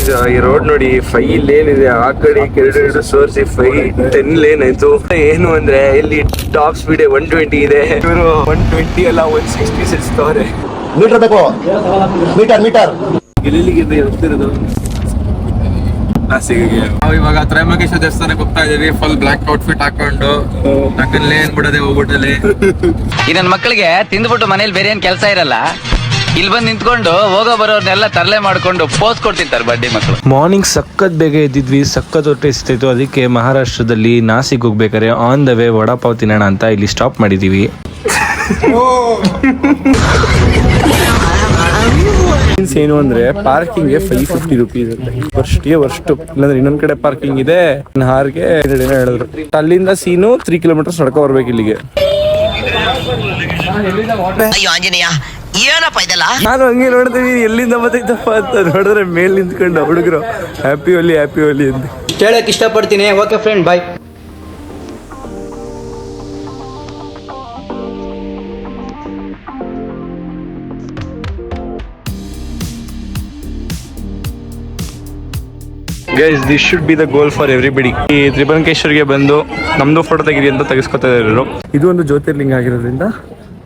Guys ಈ road ನೋಡಿ five lane ಇದೆ ಆ ಕಡೆ ಎರಡು ಸೋರ್ಸಿ ಫೈ ಟೆನ್ ಲೇನ್ ಆಯ್ತು. ಏನು ಅಂದ್ರೆ ಇಲ್ಲಿ ಟಾಪ್ ಸ್ಪೀಡ್ ಒನ್ ಟ್ವೆಂಟಿ ಇದೆ. ಇವರು ಒನ್ ಟ್ವೆಂಟಿ ಅಲ್ಲ ಒನ್ ಸಿಕ್ಸ್ಟಿ ಸಿಕ್ಸ್ತವ್ರೆ ಮೀಟರ್ ಬೇಕು. ಮೀಟರ್ ಮೀಟರ್ ಹೋಗ್ತಿರೋದು ನಾವು ಇವಾಗ ತ್ರೈಮಕೇಶ್ವರ ದೇವಸ್ಥಾನಕ್ಕೆ ಹೋಗ್ತಾ ಇದೀವಿ ಫುಲ್ ಬ್ಲಾಕ್ ಔಟ್ಫಿಟ್ ಹಾಕೊಂಡು. ನಕ್ಕಲ್ಲೇ ಲೇನ್ ಬಿಡದೆ ಹೋಗ್ಬಿಟ್ಟಲ್ಲಿ. ಈ ನನ್ನ ಮಕ್ಕಳಿಗೆ ತಿಂದ್ಬಿಟ್ಟು ಮನೇಲಿ ಬೇರೆ ಏನ್ ಕೆಲಸ ಇರಲ್ಲ? ಇಲ್ಲಿ ಬಂದು ನಿಂತ್ಕೊಂಡು ಹೋಗೋ ಬರೋರ್ನೆಲ್ಲ ತರಲೆ ಮಾಡ್ಕೊಂಡು ಪೋಸ್ ಕೊಡ್ತಿರ್ತಾರೆ ಬಡ್ಡಿ ಮಕ್ಕಳು ಮಾರ್ನಿಂಗ್ ಸಖತ್ ಬೇಗ ಎದ್ದಿದ್ವಿ ಸಖತ್ ಹೊಟ್ಟೆ ಸಿಗ್ತಿತ್ತು ಅದಕ್ಕೆ ಮಹಾರಾಷ್ಟ್ರದಲ್ಲಿ ನಾಸಿಕ್ ಹೋಗ್ಬೇಕಾರೆ ಆನ್ ದ ವೇ ವಡಾಪಾವ್ ತಿನ್ನೋಣ ಅಂತ ಇಲ್ಲಿ ಸ್ಟಾಪ್ ಮಾಡಿದೀವಿ. ಮೀನ್ಸ್ ಏನು ಅಂದ್ರೆ ಪಾರ್ಕಿಂಗ್ಗೆ ಫೈವ್ ಫಿಫ್ಟಿ ರುಪೀಸ್ ಅಂತ. ವರ್ಷಕ್ಕೆ ಇಲ್ಲಾಂದ್ರೆ ಇನ್ನೊಂದ್ ಕಡೆ ಪಾರ್ಕಿಂಗ್ ಇದೆ. ಹಾರ್ಗೆ ಎರಡು ಹೇಳಿದ್ರು. ಅಲ್ಲಿಂದ ಸೀನು ತ್ರೀ ಕಿಲೋಮೀಟರ್ಸ್ ನಡ್ಕೊ ಬರ್ಬೇಕು ಇಲ್ಲಿಗೆ. ಅಯ್ಯೋ ಆಂಜನೇಯ ಏನಪ್ಪ ಇದೆಲ್ಲ? ನಾನು ಹಂಗೆ ನೋಡ್ತೀನಿ ಎಲ್ಲಿಂದ ಬತ್ತೈತಪ್ಪ ಅಂತ ನೋಡಿದ್ರೆ ಮೇಲ್ ನಿಂತ್ಕೊಂಡು ಹುಡುಗರು ಹ್ಯಾಪಿ ಒಲಿ ಹ್ಯಾಪಿ ಒಲಿ ಅಂತ. ಹೇಳಕ್ ಇಷ್ಟಪಡ್ತೀನಿ. Okay friend bye guys this should be the goal for everybody ಈ ತ್ರಿಭುವನಕೇಶ್ವರಿಗೆ ಬಂದು ನಮ್ದು ಫೋಟೋ ತೆಗಿರಿ ಅಂತ ತೆಗೆಸ್ಕೊತಾ ಇರೋರು. ಇದು ಒಂದು ಜ್ಯೋತಿರ್ಲಿಂಗ ಆಗಿರೋದ್ರಿಂದ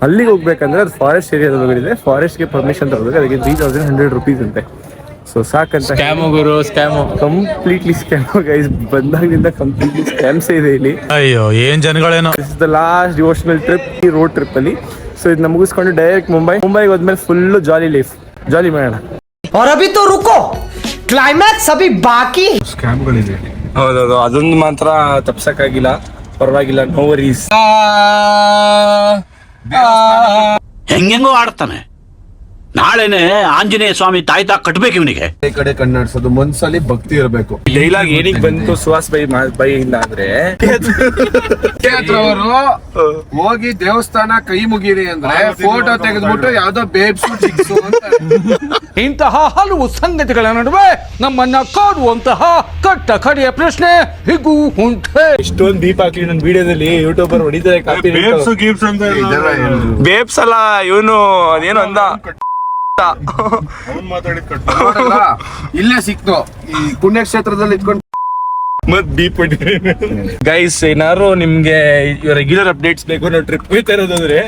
ಅಲ್ಲಿಗೆ ಹೋಗ್ಬೇಕಂದ್ರೆ ಅದು ಫಾರೆಸ್ಟ್ ಏರಿಯಾದೊಳಗಡೆ ಫಾರೆಸ್ಟ್ಗೆ ಪರ್ಮಿಷನ್ ತಗೋಬೇಕು ಅದಕ್ಕೆ ತ್ರೀ ತೌಸಂಡ್ ಹಂಡ್ರೆಡ್ ರುಪೀಸ್ ಅಂತೆ ಸೊ ಸಾಕಂತ ಸ್ಕ್ಯಾಮು ಗುರು ಸ್ಕ್ಯಾಮು ಕಂಪ್ಲೀಟ್ಲಿ ಸ್ಕ್ಯಾಮ್ ಗೈಸ್ ಬಂದಾಗಿನಿಂದ ಕಂಪ್ಲೀಟ್ಲಿ ಸ್ಕ್ಯಾಮ್ಸ್ ಇದೆ ಇಲ್ಲಿ ಅಯ್ಯೋ ಏನ್ ಜನಗಳೇನೋ this is the last devotional trip ಈ ರೋಡ್ ಟ್ರಿಪ್ ಅಲ್ಲಿ ಸೊ ಇದನ್ನ ಮುಗಿಸ್ಕೊಂಡು ಡೈರೆಕ್ಟ್ ಮುಂಬೈ ಮುಂಬೈಗೆ ಹೋದ್ಮೇಲೆ ಫುಲ್ಲು ಜಾಲಿ ಲೈಫ್ ಜಾಲಿ ಮಾಡೋಣ और अभी तो रुको क्लाइमैक्स अभी बाकी ಹೌದೌದು ಅದೊಂದು ಮಾತ್ರ ತಪ್ಸಕ್ಕಾಗಿಲ್ಲ ಪರವಾಗಿಲ್ಲ ನೋ ವರೀಸ್ ಹೆಂಗೆಂಗೋ ಆಡ್ತಾನೆ. ನಾಳೆನೆ ಆಂಜನೇಯ ಸ್ವಾಮಿ ತಾಯ್ತಾ ಕಟ್ಬೇಕು ಇವನಿಗೆ. ಈ ಕಡೆ ಕಣ್ಣಾಡ್ಸೋದು ಮನ್ಸಲ್ಲಿ ಭಕ್ತಿ ಇರಬೇಕು. ಡೈಲಾಗ್ ಏನಿಗ್ ಬಂತು ಸುಹಾಸ್ ಬೈ ಬೈ ಇಲ್ಲ ಅಂದ್ರೆ? ಅವರು ಹೋಗಿ ದೇವಸ್ಥಾನ ಕೈ ಮುಗಿರಿ ಅಂದ್ರೆ ಫೋಟೋ ತೆಗೆದ್ಬಿಟ್ಟು ಯಾವ್ದೋ ಬೇಬ್ಸು ಚಿಕ್ಸು ಅಂತ. ಇಂತಹ ಹಲವು ಸಂಗತಿಗಳ ನಡುವೆ ನಮ್ಮನ್ನ ಕಾಡುವಂತಹ ಕಟ್ಟ ಕಡೆಯ ಪ್ರಶ್ನೆ ಹಿಗು ಉಂಟೆ. ಇಷ್ಟೊಂದು ದೀಪ ಹಾಕಿ ನನ್ನ ವಿಡಿಯೋದಲ್ಲಿ ಯೂಟ್ಯೂಬರ್ ಹೊಡಿತಾರೆ ಕಾಪಿ ಬೇಬ್ಸ್ ಅಲ್ಲ ಇವನು ಅದೇನು ಅಂದ. ಇಲ್ಲೇ ಸಿಕ್ತು. ಈ ಪುಣ್ಯಕ್ಷೇತ್ರದಲ್ಲಿ ಇಟ್ಕೊಂಡು ಮತ್ ದೀಪ ಗೈಸ್ ಏನಾದ್ರು ನಿಮ್ಗೆ ರೆಗ್ಯುಲರ್ ಅಪ್ಡೇಟ್ಸ್ ಬೇಕು ನಾವು ಟ್ರಿಪ್ ಹೋಗ್ತಾ ಇರೋದಂದ್ರೆ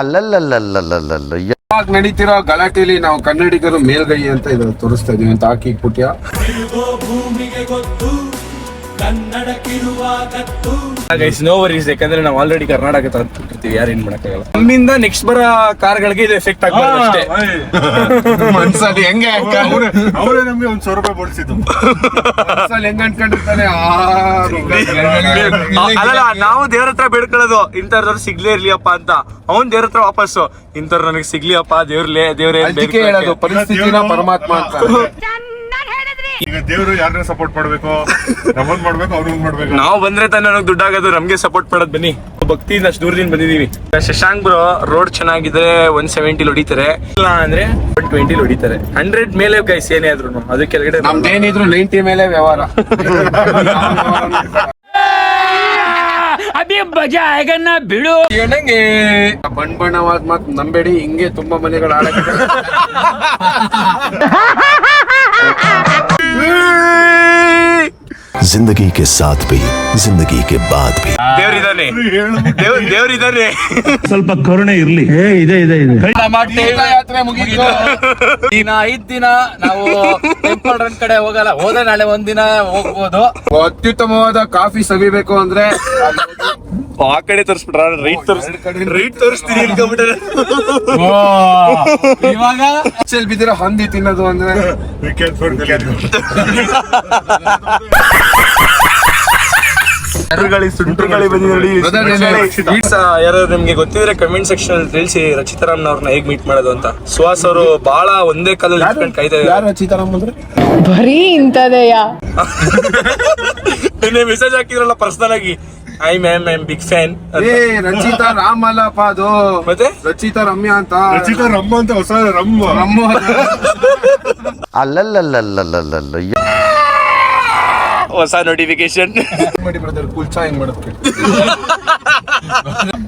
ಅಲ್ಲಲ್ಲಲ್ಲಲ್ಲಲ್ಲಲ್ಲ. ಇವಾಗ ನಡೀತಿರೋ ಗಲಾಟೆಲಿ ನಾವು ಕನ್ನಡಿಗರು ಮೇಲ್ಗೈ ಅಂತ ಇದನ್ನ ತೋರಿಸ್ತಾ ಇದೀವಿ ಅಂತ ಹಾಕಿ ಪುಟ್ಯ. ಗೈಸ್ ನೋ ವರೀಸ್ ಯಾಕಂದ್ರೆ ನಾವು ಆಲ್ರೆಡಿ ಕರ್ನಾಟಕ ತಂದ್ಬಿಟ್ಟಿರ್ತೀವಿ ಯಾರು ಏನ್ ಮಾಡಕ್ಕಾಗಲ್ಲ. ನಮ್ಮಿಂದ ನೆಕ್ಸ್ಟ್ ಬರ ಕಾರ್ಗಳಿಗೆ ಇದು ಎಫೆಕ್ಟ್ ಆಗ್ಬಾರ್ದು ಅಷ್ಟೇ. ಮನ್ಸಲ್ಲಿ ಹೆಂಗೆ ಅವರೇ ನಮ್ಗೆ ಒಂದ್ ಸಾವಿರ ರೂಪಾಯಿ ಬಡಿಸಿದ್ದು. ಮನ್ಸಲ್ಲಿ ಹೆಂಗ್ ಅನ್ಕೊಂಡಿರ್ತಾನೆ ಆ, ಅಲ್ಲಲ್ಲ ನಾವು ದೇವ್ರ ಹತ್ರ ಬೇಡ್ಕೊಳ್ಳೋದು. ಇಂಥವ್ರವ್ರು ಸಿಗ್ಲೇ ಇರ್ಲಿಯಪ್ಪ ಅಂತ. ಅವ್ನ್ ದೇವ್ರ ಹತ್ರ ವಾಪಸ್ಸು. ಇಂಥವ್ರು ನನಗೆ ಸಿಗ್ಲಿಯಪ್ಪ ದೇವ್ರಲ್ಲೇ ದೇವ್ರೇ ಹೇಳೋದು ಪರಿಸ್ಥಿತಿನ ಪರಮಾತ್ಮ ಅಂತ. ಈಗ ದೇವರು ಯಾರನ್ನ ಸಪೋರ್ಟ್ ಮಾಡ್ಬೇಕು? ನಮ್ಮನ್ ಮಾಡ್ಬೇಕು ಅವ್ರಿಗೆ ಮಾಡ್ಬೇಕು. ನಾವು ಬಂದ್ರೆ ತಾನೇ ನನಗೆ ದುಡ್ಡಾಗೋದು ನಮ್ಗೆ ಸಪೋರ್ಟ್ ಮಾಡೋದು ಬನ್ನಿ. ಭಕ್ತಿಯಿಂದ ಅಷ್ಟು ದೂರದಿಂದ ಬಂದಿದೀವಿ. ಶಶಾಂಕ್ ಬ್ರೋ ರೋಡ್ ಚೆನ್ನಾಗಿದ್ರೆ ಒನ್ ಸೆವೆಂಟಿ ಹೊಡಿತಾರೆ. ಇಲ್ಲ ಅಂದ್ರೆ ಒನ್ ಟ್ವೆಂಟಿ ಹೊಡಿತಾರೆ. ಹಂಡ್ರೆಡ್ ಮೇಲೆ ಗೈಸ್ ಏನೇ ಆದ್ರೂ ಅದು ಕೆಳಗಡೆ ನಮ್ದೇನಿದ್ರು ನೈಂಟಿ ಮೇಲೆ ವ್ಯವಹಾರ. ಏನಂಗೆ ಬಣ್ಣ ಬಣ್ಣವಾದ ಮಾತು ನಂಬೇಡಿ ಹಿಂಗೆ ತುಂಬಾ ಮನೆಗಳು ಆಡಕ್ಕೆ जिंदगी के साथ भी जिंदगी के बाद भी ದೇವ್ರಿದಾನೆ ದೇವ್ರ ದೇವ್ರಿದಾನೆ ಸ್ವಲ್ಪ ಕರುಣೆ ಇರ್ಲಿ ಇದೆ ಇದೆ ಇದೆ ಯಾತ್ರೆ ಮುಗಿತು ದಿನ ಐದ್ ದಿನ ನಾವು ಟೆಂಪಲ್ ರನ್ ಕಡೆ ಹೋಗಲ್ಲ ಹೋದ್ರೆ ನಾಳೆ ಒಂದಿನ ಹೋಗ್ಬೋದು ಅತ್ಯುತ್ತಮವಾದ ಕಾಫಿ ಸವಿಬೇಕು ಅಂದ್ರೆ ಆ ಕಡೆ ತೋರಿಸ್ಬಿಟ್ರ ರೈಟ್ ತೋರಿಸ್ ರೈಟ್ ತೋರಿಸ್ತೀನಿ ಇಲ್ಕೊಂಡ್ಬಿಟ್ರೆ ಇವಾಗ? ಚೆಲ್ ಬಿದ್ದಿರೋ ಹಂದಿ ತಿನ್ನೋದು ಅಂದ್ರೆ ವಿಕೆಟ್ ಫೋರ್ ಸುಂಟ್ರುಗಳಿ ಆ, ಯಾರಾದ್ರು ನಿಮ್ಗೆ ಗೊತ್ತಿದ್ರೆ ಕಮೆಂಟ್ ಸೆಕ್ಷನ್ ಅಲ್ಲಿ ತಿಳಿಸಿ ರಚಿತಾರಾಮ್ ಅವ್ರನ್ನ ಹೇಗ್ ಮೀಟ್ ಮಾಡೋದು ಅಂತ. ಸುಹಾಸ್ ಅವರು ಬಹಳ ಒಂದೇ ಕಾಲದಲ್ಲಿ ನಿಂತ್ಕೊಂಡು ಕಾಯ್ತಾ ಇದ್ದಾರೆ. ಯಾರು ಸೀತಾರಾಮ್ ಅಂದ್ರೆ? ಬರೀ ಇಂತದೆಯಾ ನಿನ್ನೆ ಮೆಸೇಜ್ ಹಾಕಿದ್ರಲ್ಲ ಪರ್ಸನಲ್ ಆಗಿ. I ma'am I am big fan a Rachita Ram ಅಲ್ಲಪ್ಪ ಅದು ಮತ್ತೆ? ರಚಿತಾ ರಮ್ಯಾ ಅಂತ. ರಚಿತಾ ರಮ್ಮ ಅಂತ ಹೊಸ ರಮ್ಮ. ರಮ್ಮ ಅಲ್ಲಲ್ಲಲ್ಲಲ್ಲಲ್ಲಲ್ಲ ಹೊಸ ನೋಟಿಫಿಕೇಶನ್ ಕುಲ್ಚಾ ಹೆಂಗ್ ಮಾಡುತ್ತೆ?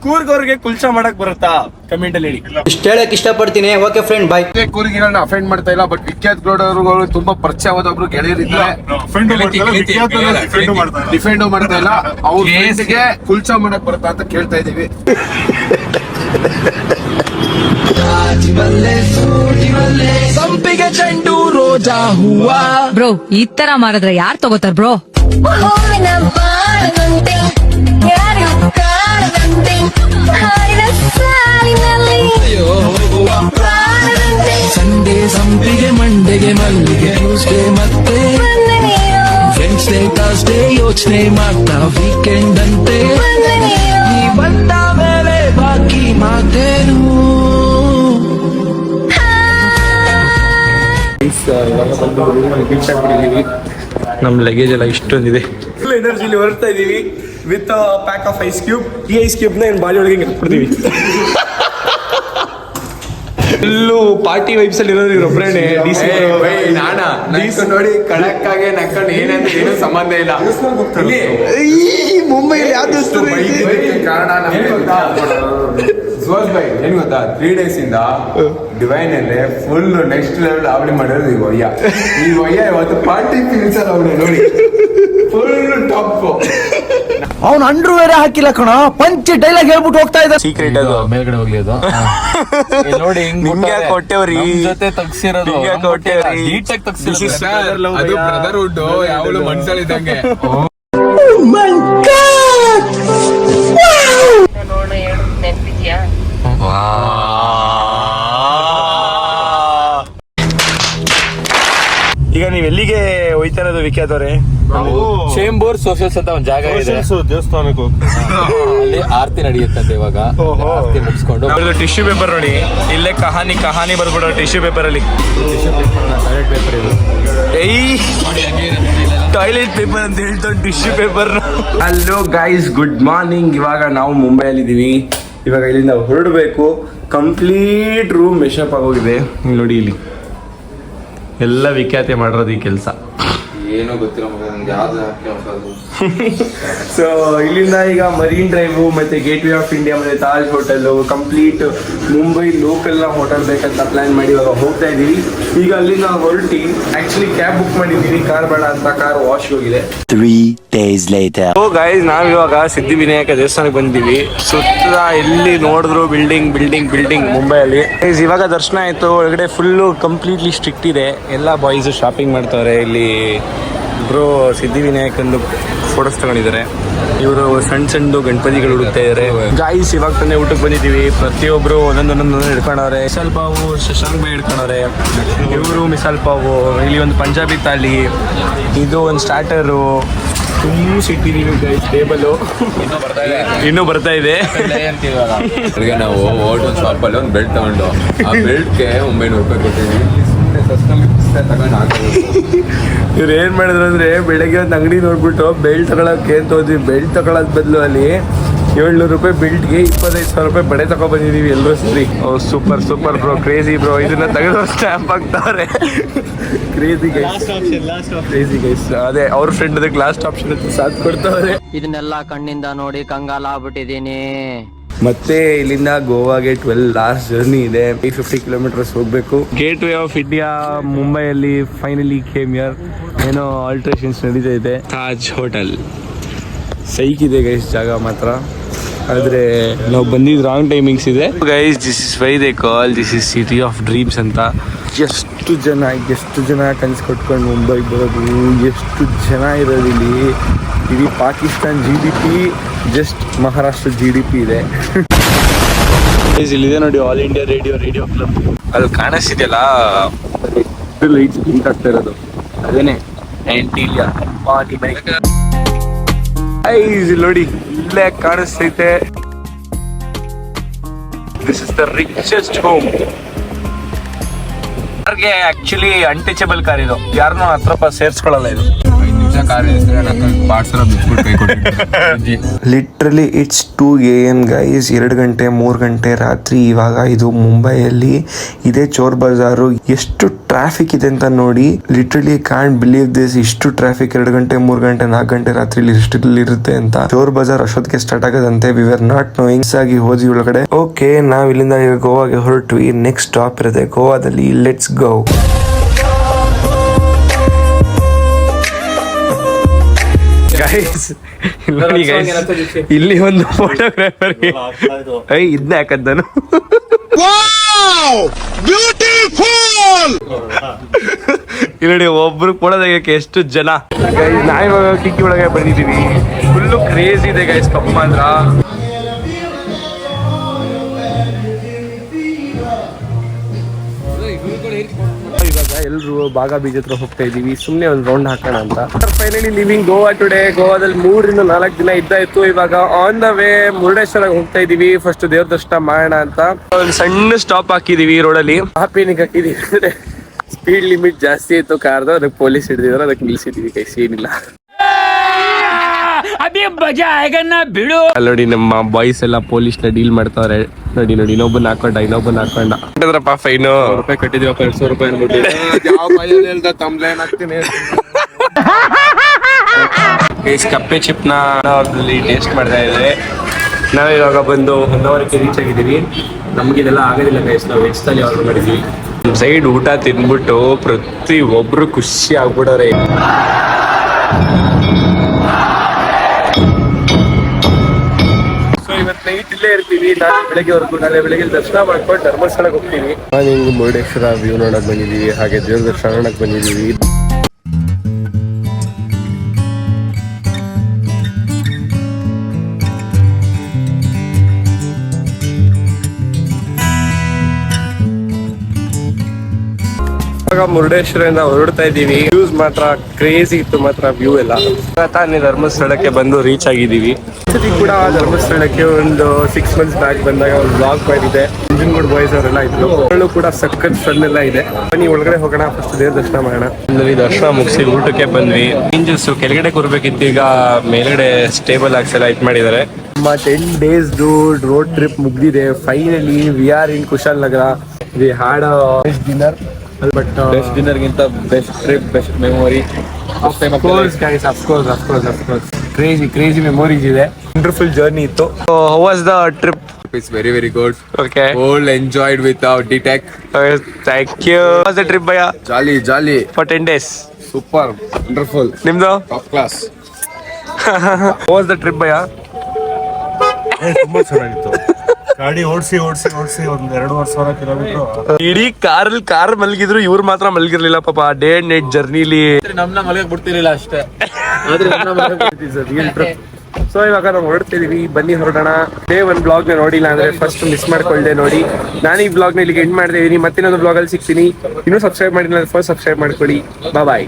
ಕೂರ್ಗವ್ರಿಗೆ ಕುಲ್ಚಾ ಮಾಡಕ್ ಬರುತ್ತಾ? ಕಮೆಂಟ್ ಅಲ್ಲಿ ಹೇಳಿ. ಇಷ್ಟ ಹೇಳಕ್ ಇಷ್ಟಪಡ್ತೀನಿ. ಓಕೆ ಫ್ರೆಂಡ್ ಬಾಯ್ ಕೂರಿಗೆಗಳನ್ನ ಅಫೆಂಡ್ ಮಾಡ್ತಾ ಇಲ್ಲ ಬಟ್ ವಿಖ್ಯಾತ್ ಗೌಡ ಅವರು ತುಂಬಾ ಪರಿಚಯವಾದ ಒಬ್ರು ಗೆಳೆಯರಿದ್ದಾರೆ ಡಿಫೆಂಡ್ ಮಾಡ್ತಾ ಇಲ್ಲ ಅವ್ರ ಕೇಸ್ಗೆ ಕುಲ್ಚಾ ಮಾಡಕ್ ಬರುತ್ತಾ ಅಂತ ಕೇಳ್ತಾ ಇದೀವಿ. ಬ್ರೋ ಈ ತರ ಮಾಡಿದ್ರೆ ಯಾರ್ ತಗೋತಾರ ಬ್ರೋ? ಹೂವಿನ ಬಾಳದಂತೆ ಯಾರು ಕಾಣದಂತೆ ಹಾಡಿನ ಸಾಲಿನಲ್ಲಿ ಸಂಡೆ ಸಂಪಿಗೆ ಮಂಡೆಗೆ ಮಲ್ಲಿಗೆ ಟ್ಯೂಸ್ಡೇ ಮತ್ತೆ ಬಂದ ವೆನ್ಸ್ಡೇ ಥರ್ಸ್ಡೇ ಯೋಚನೆ ಮಾಡ್ತಾ ನಮ್ ಲಗೇಜ್ ಎಲ್ಲ ಇಷ್ಟೊಂದಿದೆ. ಫುಲ್ ಎನರ್ಜಿಲಿ ಹೊರಡ್ತಾ ಇದೀವಿ with pack of ice cube ಈ ಐಸ್ ಕ್ಯೂಬ್ನ ಏನ್ ಬಾಡಿ ಒಳಗೆ ಹಿಂಗ್ ಹಾಕ್ಬಿಡ್ತೀವಿ. ಫುಲ್ಲು ಪಾರ್ಟಿ ವೈಬ್ಸ್ ಅಲ್ಲಿ ಇರೋರು ಒಬ್ಬರೇನೆ ಡಿ ಸಿ ನಾಣ ನೋಡಿ ಕಡಕ್ ಆಗಿ ನಕ್ಕೊಂಡು ಏನಂತ ಏನು ಸಂಬಂಧ ಇಲ್ಲ. ಮುಂಬೈಲಿ ಯಾವ್ದು ಕಾರಣ ಸುಹಾಸ್ ಭಾಯ್ ಏನ್ ಗೊತ್ತಾ ತ್ರೀ ಡೇಸ್ ಇಂದ ಡಿವೈನ್ ಅಲ್ಲಿ ಫುಲ್ ನೆಕ್ಸ್ಟ್ ಲೆವೆಲ್ ಅವಳಿ ಮಾಡಿರೋದು ಈ ಒಯ್ಯ ಈ ಒಯ್ಯ ಇವತ್ತು ಪಾರ್ಟಿ ಅವಳು ನೋಡಿ. ಫುಲ್ ಟಾಪ್ ಅವ್ನು ಅಂಡ್ರು ಬೇರೆ ಹಾಕಿಲ್ಲ ಕಣ. ಪಂಚ್ ಡೈಲಾಗ್ ಹೇಳ್ಬಿಟ್ಟು ಹೋಗ್ತಾ ಇದ್ದ ಸೀಕ್ರೆಟ್ ಅದು. ಮೇಲ್ಗಡೆ ಹೋಗ್ಲಿ ಅದು. ನೋಡಿ ನಿಮ್ಗೆ ಕೊಟ್ಟೆವ್ರಿ? ಜೊತೆ ತಗ್ಸಿರೋದು. ಕೊಟ್ಟೆವ್ರಿ? ನೀಟಾಗಿ ತಗ್ಸಿರೋದು. ಅದು ಬ್ರದರ್ಹುಡ್ ಯಾವಳು ಮನ್ಸಲ್ಲಿದ್ದಂಗೆ. ಈಗ ನೀವ್ ಎಲ್ಲಿಗೆ ಹೋಯ್ತಾ ಇರೋದು ವಿಖ್ಯಾತ್ ಅವರೇ? ಚೇಂಬೂರ್ ಸೋಷಲ್ಸ್ ಅಂತ ಒಂದ್ ಜಾಗ ಇದೆ. ದೇವಸ್ಥಾನಕ್ಕೆ ಅಲ್ಲಿ ಆರತಿ ನಡೆಯುತ್ತಂತೆ ಇವಾಗ. ಆರತಿ ಮುಗಿಸ್ಕೊಂಡು ಟಿಶ್ಯೂ ಪೇಪರ್ ನೋಡಿ. ಇಲ್ಲೇ ಕಹಾನಿ ಕಹಾನಿ ಬರ್ಬಿಡೋ ಟಿಶ್ಯೂ ಪೇಪರ್ ಅಲ್ಲಿ. ಏಯ್! ಟಾಯ್ಲೆಟ್ ಪೇಪರ್ ಅಂತ ಹೇಳ್ತಾ tissue paper hello guys good morning ಇವಾಗ ನಾವು ಮುಂಬೈಯಲ್ಲಿ ಇದೀವಿ ಇವಾಗ ಇಲ್ಲಿಂದ ಹೊರಡಬೇಕು. ಕಂಪ್ಲೀಟ್ ರೂಮ್ ಮೆಷಪ್ ಆಗೋಗಿದೆ. ನೋಡಿ ಇಲ್ಲಿ. ಎಲ್ಲ ವಿಖ್ಯಾತಿ ಮಾಡಿರೋದು ಈ ಕೆಲಸ. ಏನೋ ಗೊತ್ತಿಲ್ಲ ಮಗ ನಂಗೆ ಯಾವ್ದು ಸೊ ಇಲ್ಲಿಂದ ಈಗ ಮರೀನ್ ಡ್ರೈವ್ ಮತ್ತೆ ಗೇಟ್ ವೇ ಆಫ್ ಇಂಡಿಯಾ ಮತ್ತೆ ತಾಜ್ ಹೋಟೆಲ್ ಕಂಪ್ಲೀಟ್ ಮುಂಬೈ ಲೋಕಲ್ನ ಹೋಟೆಲ್ ಬೇಕಂತ ಪ್ಲಾನ್ ಮಾಡಿ ಇವಾಗ ಹೋಗ್ತಾ ಇದೀವಿ ಈಗ ಅಲ್ಲಿಂದ ಹೊರಟಿ ಆಕ್ಚುಲಿ ಕ್ಯಾಬ್ ಬುಕ್ ಮಾಡಿದ್ದೀನಿ ಕಾರ್ ಬೇಡ ಅಂತ ಕಾರ್ ವಾಶ್ ಹೋಗಿದೆ. Three days light oh guys ನಾವ್ ಇವಾಗ ಸಿದ್ಧಿವಿನಾಯಕ ದೇವಸ್ಥಾನಕ್ಕೆ ಬಂದಿವಿ ಸುತ್ತ ಎಲ್ಲಿ ನೋಡಿದ್ರು ಬಿಲ್ಡಿಂಗ್ ಬಿಲ್ಡಿಂಗ್ ಬಿಲ್ಡಿಂಗ್ ಮುಂಬೈಯಲ್ಲಿ. ಅಲ್ಲಿ ಇವಾಗ ದರ್ಶನ ಆಯ್ತು. ಒಳಗಡೆ ಫುಲ್ಲು ಕಂಪ್ಲೀಟ್ಲಿ ಸ್ಟ್ರಿಕ್ಟ್ ಇದೆ. ಎಲ್ಲ ಬಾಯ್ಸ್ ಶಾಪಿಂಗ್ ಮಾಡ್ತಾರೆ ಇಲ್ಲಿ ಇಬ್ರು ಸಿದ್ಧಿವಿನಾಯಕಂದು ಫೋಟೋಸ್ ತಗೊಂಡಿದ್ದಾರೆ. ಇವರು ಸಣ್ಣ ಸಣ್ಣದು ಗಣಪತಿಗಳು ಹುಡುಕ್ತಾ ಇದ್ದಾರೆ ಗಾಯಿಸ್ ಇವಾಗ ತಾನೇ ಊಟಕ್ಕೆ ಬಂದಿದ್ದೀವಿ. ಪ್ರತಿಯೊಬ್ಬರು ಒಂದೊಂದು ಒಂದೊಂದು ಹಿಡ್ಕೊಂಡವ್ರೆ. ಮಿಸಾಲ್ ಪಾವು ಶಶಾಂಕ್ ಬೈ ಹಿಡ್ಕೊಂಡವ್ರೆ. ಇವರು ಮಿಸಾಲ್ ಪಾವು ಇಲ್ಲಿ ಒಂದು ಪಂಜಾಬಿ ತಾಲಿ ಇದು ಒಂದು ಸ್ಟಾರ್ಟರು ತುಂಬ ಗೈಸ್ ಟೇಬಲು ಇನ್ನೂ ಬರ್ತಾ ಇದೆ. ನಾವು ಓಟ್ ಒಂದು ಶಾಪಲ್ಲಿ ಒಂದು ಬೆಲ್ಟ್ ತಗೊಂಡು ಆ ಬೆಲ್ಟ್ಗೆ ಒಂಬೈನೂರು ರೂಪಾಯಿ ಹಾಕೋದು ಇವ್ರು ಏನ್ ಮಾಡಿದ್ರು ಅಂದ್ರೆ ಬೆಳಗ್ಗೆ ಒಂದು ಅಂಗಡಿ ನೋಡ್ಬಿಟ್ಟು ಬೆಲ್ಟ್ ತಗೊಳಕ್ಕೆ ಅಂತ ಹೋದ್ವಿ. ಬೆಲ್ಟ್ ತಗೊಳಕ್ ಬದಲು ಅಲ್ಲಿ ಏಳ್ನೂರು ರೂಪಾಯಿ ಬೆಲ್ಟ್ಗೆ ಇಪ್ಪತ್ತೈದು ಸಾವಿರ ರೂಪಾಯಿ ಬಡೆ ತಗೊಂಡ್ ಬಂದಿದೀವಿ ಎಲ್ಲರೂ ಸರಿ. ಓ super super bro. Crazy bro. ಇದನ್ನ ತೆಗೆದು ಸ್ಟ್ಯಾಂಪ್ ಹಾಕ್ತಾರೆ. Crazy guys. Crazy guys. ಅದೇ ಅವ್ರ ಫ್ರೆಂಡ್ ಅದಕ್ಕೆ ಲಾಸ್ಟ್ ಆಪ್ಷನ್ ಅಂತ ಸಾಥ್ ಕೊಡ್ತಾವ್ರೆ. ಇದನ್ನೆಲ್ಲ ಕಣ್ಣಿಂದ ನೋಡಿ ಕಂಗಾಲ ಆಗ್ಬಿಟ್ಟಿದೀನಿ ಮತ್ತೆ ಇಲ್ಲಿಂದ ಗೋವಾಗೆ ಟ್ವೆಲ್ ಲಾಸ್ಟ್ ಜರ್ನಿ ಇದೆ. ಏಟ್ ಫಿಫ್ಟಿ ಕಿಲೋಮೀಟರ್ಸ್ ಹೋಗ್ಬೇಕು. ಗೇಟ್ ವೇ ಆಫ್ ಇಂಡಿಯಾ ಮುಂಬೈಯಲ್ಲಿ ಫೈನಲಿ ಕೇಮ್ ಇಯರ್ ಏನೋ ಆಲ್ಟ್ರೇಷನ್ಸ್ ನಡೀತಾ ಇದೆ. ತಾಜ್ ಹೋಟೆಲ್. ಸೈಕ್ ಇದೆ ಗೈಸ್ ಜಾಗ ಮಾತ್ರ. ಆದ್ರೆ ನಾವು ಬಂದಿದ್ದು ರಾಂಗ್ ಟೈಮಿಂಗ್ಸ್ ಇದೆ. Guys this is why they call this is city of dreams ಅಂತ. ಎಷ್ಟು ಜನ ಎಷ್ಟು ಜನ ಕನಸು ಕಟ್ಕೊಂಡು ಮುಂಬೈಗೆ ಬರೋದು ಎಷ್ಟು ಜನ ಇರೋದು ಇಲ್ಲಿ? ಇಡೀ Pakistan G D P just Maharashtra G D P ಇದೆ. ಇಲ್ಲಿದೆ ನೋಡಿ All India Radio radio club ಅಲ್ಲಿ ಕಾಣಿಸ್ತಿದೆಯಲ್ಲ? ಲೈಟ್ಸ್ ಬ್ಲಿಂಕ್ ಆಗ್ತಾ ಇರೋದು ಅದೇನೆ ನೋಡಿ ಇಲ್ಲೇ ಕಾಣಿಸ್ತೈತೆ. This is the richest home ಕಾರ್ಗೆ actually untouchable car ಇದು. ಯಾರನ್ನೂ ಹತ್ರ ಸೇರ್ಸ್ಕೊಳ್ಳಲ್ಲ ಇದು. Literally it's two A M guys ಎರಡು ಗಂಟೆ ಮೂರು ಗಂಟೆ ರಾತ್ರಿ ಇವಾಗ ಇದು ಮುಂಬೈಯಲ್ಲಿ ಇದೇ ಚೋರ್ ಬಜಾರು. ಎಷ್ಟು ಟ್ರಾಫಿಕ್ ಇದೆ ಅಂತ ನೋಡಿ ಲಿಟ್ರಲಿ ಕಾಂಟ್ ಬಿಲೀವ್ ದಿಸ್ ಇಷ್ಟು ಟ್ರಾಫಿಕ್ ಎರಡು ಗಂಟೆ ಮೂರು ಗಂಟೆ ನಾಲ್ಕು ಗಂಟೆ ರಾತ್ರಿ ಇಷ್ಟಲ್ಲಿ ಇರುತ್ತೆ ಅಂತ. ಚೋರ್ ಬಜಾರ್ ಅಷ್ಟೊತ್ತಿಗೆ ಸ್ಟಾರ್ಟ್ ಆಗೋದಂತೆ. ವಿ ಆರ್ ನಾಟ್ ನೋಯಿಂಗ್ಸ್ ಆಗಿ ಹೋದ್ವಿ ಒಳಗಡೆ. ಓಕೆ ನಾವ್ ಇಲ್ಲಿಂದ ಗೋವಾಗೆ ಹೊರಟ್ವಿ. ನೆಕ್ಸ್ಟ್ ಸ್ಟಾಪ್ ಇರುತ್ತೆ ಗೋವಾದಲ್ಲಿ. ಲೆಟ್ಸ್ ಗೋ ಗೈಸ್ ನೋಡಿ ಗೈಸ್ ಇಲ್ಲಿ ಒಂದು ಫೋಟೋಗ್ರಾಫರ್ ಐ ಇದನ್ನ ಹಾಕದ್ ನಾನು ಇಲ್ಲಿ ನೋಡಿ ಒಬ್ರು ಫೋಟೋ ತೆಗಿಯಕ್ಕೆ ಎಷ್ಟು ಜನ? ಗೈಸ್ ನಾಯಿ ಇವಾಗ ಕಿಕ್ಕಿ ಒಳಗೆ ಬಂದಿದ್ದೀವಿ. ಫುಲ್ಲು ಕ್ರೇಜ್ ಇದೆ ಗೈಸ್ ಕಪ್ಪ ಮಾತ್ರ. ಎಲ್ರು ಬಾಗ ಬೀಚ್ ಹತ್ರ ಹೋಗ್ತಾ ಇದೀವಿ ಸುಮ್ನೆ ಒಂದು ರೌಂಡ್ ಹಾಕೋಣ ಅಂತ. ಫೈನಲಿ ಲಿವಿಂಗ್ ಗೋವಾ ಟುಡೇ ಗೋವಾದಲ್ಲಿ ಮೂರರಿಂದ ನಾಲ್ಕು ದಿನ ಇದ್ದಾಯ್ತು ಇವಾಗ ಆನ್ ದ ವೇ ಮುರುಡೇಶ್ವರ ಹೋಗ್ತಾ ಇದೀವಿ ಫಸ್ಟ್ ದೇವ್ರ ದರ್ಶನ ಮಾಡೋಣ ಅಂತ. ಒಂದು ಸಣ್ಣ ಸ್ಟಾಪ್ ಹಾಕಿದೀವಿ ರೋಡಲ್ಲಿ ಹಾಪಿನಿಗೆ ಹಾಕಿದೀವಿ. ಸ್ಪೀಡ್ ಲಿಮಿಟ್ ಜಾಸ್ತಿ ಇತ್ತು. ಕಾರ್ದು ಅದಕ್ಕೆ ಪೊಲೀಸ್ ಹಿಡಿದಿದ್ರು. ಅದಕ್ಕೆ ನಿಲ್ಸಿದೀವಿ ಕೈಸಿ ಆಗನ್ನ ಬಿಡು. ನೋಡಿ ನಮ್ಮ ಬಾಯ್ಸ್ ಎಲ್ಲ ಪೊಲೀಸ್ನ ಡೀಲ್ ಮಾಡ್ತಾವ್ರೆ. ನೋಡಿ ನೋಡಿ ಇನ್ನೊಬ್ಬನ ಹಾಕೊಂಡ ಇನ್ನೊಬ್ಬನ ಹಾಕೊಂಡ. ಕಟ್ಟಿದ್ರಪ್ಪ ಫೈನು ರೂಪಾಯಿ ಕಟ್ಟಿದೀವಪ್ಪ ಎರಡ್ ಸಾವಿರ ರೂಪಾಯಿ ಅನ್ಬಿಟ್ಟು. ಯಾವ ಬಾಯಲ್ಲಿ ಹೇಳ್ದ ತಮ್ಲೇನ್ ಹಾಕ್ತೀನಿ. ಗೈಸ್ ಕಪ್ಪೆ ಚಿಪ್ನ ಅಲ್ಲಿ ಟೇಸ್ಟ್ ಮಾಡ್ತಾ ಇದ್ದಾರೆ ನಾವು ಇವಾಗ ಬಂದು ಹೊನ್ನವರಕ್ಕೆ ರೀಚ್ ಆಗಿದ್ದೀವಿ ನಮ್ಗೆ ಇದೆಲ್ಲ ಆಗೋದಿಲ್ಲ ಗೈಸ್ ನಾವು ವೆಜ್ ತಲ್ಲಿ ಆರ್ಡರ್ ಮಾಡಿದ್ದೀವಿ ಸೈಡ್ ಊಟ ತಿಂದ್ಬಿಟ್ಟು ಪ್ರತಿ ಒಬ್ರು ಖುಷಿ ಆಗ್ಬಿಡೋರೆ. ನೈಟ್ ಇಲ್ಲೇ ಇರ್ತೀವಿ ನಾಳೆ ಬೆಳಗ್ಗೆವರೆಗೂ ನಾಳೆ ಬೆಳಗ್ಗೆ ದರ್ಶನ ಮಾಡ್ಕೊಂಡು ಧರ್ಮಸ್ಥಳಕ್ಕೆ ಹೋಗ್ತೀವಿ. ನಾನು ಮುರುಡೇಶ್ವರ, ವ್ಯೂ ನೋಡಕ್ ಬಂದಿದ್ದೀವಿ, ಹಾಗೆ ದೇವ್ರ ದರ್ಶನ ಬಂದಿದೀವಿ ಇವಾಗ ಮುರುಡೇಶ್ವರದಿಂದ ಹೊರಡ್ತಾ ಇದ್ದೀವಿ. ವ್ಯೂಸ್ ಮಾತ್ರ ಕ್ರೇಜಿ ಇತ್ತು ಮಾತ್ರ ವ್ಯೂ ಎಲ್ಲ. ತಾನೇ ಧರ್ಮಸ್ಥಳಕ್ಕೆ ಬಂದು ರೀಚ್ ಆಗಿದ್ದೀವಿ. ಸತಿ ಕೂಡ ಧರ್ಮಸ್ಥಳಕ್ಕೆ ಒಂದು ಸಿಕ್ಸ್ ಮಂತ್ಸ್ ಬ್ಯಾಕ್ ಬಂದಾಗ ಒಂದು ಬ್ಲಾಗ್ ಮಾಡಿದೆ. ಇಂಜಿನ್ಗೂಡ್ ಬಾಯ್ಸ್ ಅವರೆಲ್ಲ ಇದ್ರು. ಅವಳು ಕೂಡ ಸಕ್ಕತ್ ಫನ್ ಎಲ್ಲ ಇದೆ. ಬನ್ನಿ ಒಳಗಡೆ ಹೋಗೋಣ ಫಸ್ಟ್ ದೇವ್ರ ದರ್ಶನ ಮಾಡೋಣ. ಅಲ್ಲಿ ದರ್ಶನ ಮುಗಿಸಿ ಊಟಕ್ಕೆ ಬಂದ್ವಿ. ಇಂಜಸ್ ಕೆಳಗಡೆ ಕೂರ್ಬೇಕಿತ್ತು ಈಗ ಮೇಲ್ಗಡೆ ಸ್ಟೇಬಲ್ ಆಗ್ಸ್ ಎಲ್ಲ ಇದ್ ಮಾಡಿದ್ದಾರೆ. ನಮ್ಮ ಟೆನ್ ಡೇಸ್ ರೋಡ್ ಟ್ರಿಪ್ ಮುಗ್ದಿದೆ. Finally we are in Kushalnagar we had dinner but best dinner ಗಿಂತ best trip best memory guys, of course of course of crazy crazy memories ಇದೆ. ವಂಡರ್ಫುಲ್ ಜರ್ನಿ ಇತ್ತು. How was the trip it's very very good okay all enjoyed with our ಡಿಟೆಕ್ thank you was the trip ಭಯ jolly jolly for ten days super wonderful ನಿಮ್ದು? Top class was the trip ಭಯ ತುಂಬಾ ಚೆನ್ನಾಗಿತ್ತು. ಗಾಡಿ ಓಡಿಸಿ ಓಡಿಸಿ ಓಡಿಸಿ ಒಂದ್ ಎರಡೂವರೆ ಸಾವಿರ ಕಿಲೋಮೀಟರ್. ಇಡೀ ಕಾರಲ್ಲಿ ಕಾರ್ ಮಲಗಿದ್ರು ಇವ್ರು ಮಾತ್ರ ಮಲಗಿರ್ಲಿಲ್ಲ ಪಾಪ. ಡೇ ಅಂಡ್ ನೈಟ್ ಜರ್ನಿಲಿ ನಮ್ನ ಮಲಗ ಬಿಡ್ತಿರ್ಲಿಲ್ಲ ಅಷ್ಟೇ. ಸೊ ಇವಾಗ ನಾವು ಹೊರಡ್ತಿದೀವಿ. ಬನ್ನಿ ಹೊರಡೋಣ. ಡೇ ಒಂದು ಬ್ಲಾಗ್ನ ನೋಡಿಲ್ಲ ಅಂದ್ರೆ ಫಸ್ಟ್ ಮಿಸ್ ಮಾಡ್ಕೊಳ್ದೆ ನೋಡಿ. ನಾನು ಈ ಬ್ಲಾಗ್ನ ಇಲ್ಲಿಗೆ ಎಂಡ್ ಮಾಡ್ತಾ ಇದೀನಿ. ಮತ್ತಿನ್ನೊಂದು ಬ್ಲಾಗ್ ಅಲ್ಲಿ ಸಿಗ್ತೀನಿ. ಇನ್ನೂ ಸಬ್ಸ್ಕ್ರೈಬ್ ಮಾಡಿಲ್ಲ ಅಂದ್ರೆ ಫಸ್ಟ್ ಸಬ್ಸ್ಕ್ರೈಬ್ ಮಾಡ್ಕೊಳ್ಳಿ ಬಾಯ್